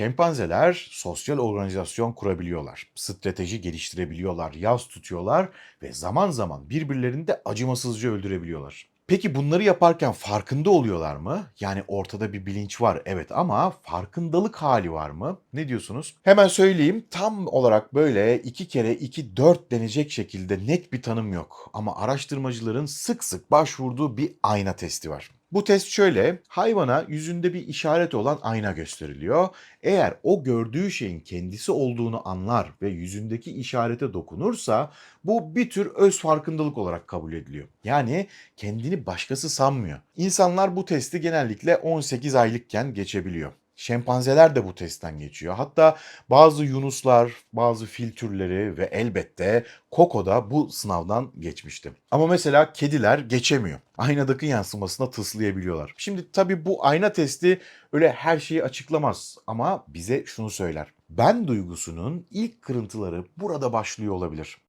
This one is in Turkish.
Şempanzeler sosyal organizasyon kurabiliyorlar, strateji geliştirebiliyorlar, yaz tutuyorlar ve zaman zaman birbirlerini de acımasızca öldürebiliyorlar. Peki bunları yaparken farkında oluyorlar mı? Yani ortada bir bilinç var evet ama farkındalık hali var mı? Ne diyorsunuz? Hemen söyleyeyim tam olarak böyle 2 kere 2 4 denecek şekilde net bir tanım yok. Ama araştırmacıların sık sık başvurduğu bir ayna testi var. Bu test şöyle, hayvana yüzünde bir işaret olan ayna gösteriliyor. Eğer o gördüğü şeyin kendisi olduğunu anlar ve yüzündeki işarete dokunursa bu bir tür öz farkındalık olarak kabul ediliyor. Yani kendini başkası sanmıyor. İnsanlar bu testi genellikle 18 aylıkken geçebiliyor. Şempanzeler de bu testten geçiyor. Hatta bazı yunuslar, bazı fil türleri ve elbette Koko da bu sınavdan geçmişti. Ama mesela kediler geçemiyor. Aynadaki yansımasına tıslayabiliyorlar. Şimdi tabii bu ayna testi öyle her şeyi açıklamaz ama bize şunu söyler. Ben duygusunun ilk kırıntıları burada başlıyor olabilir.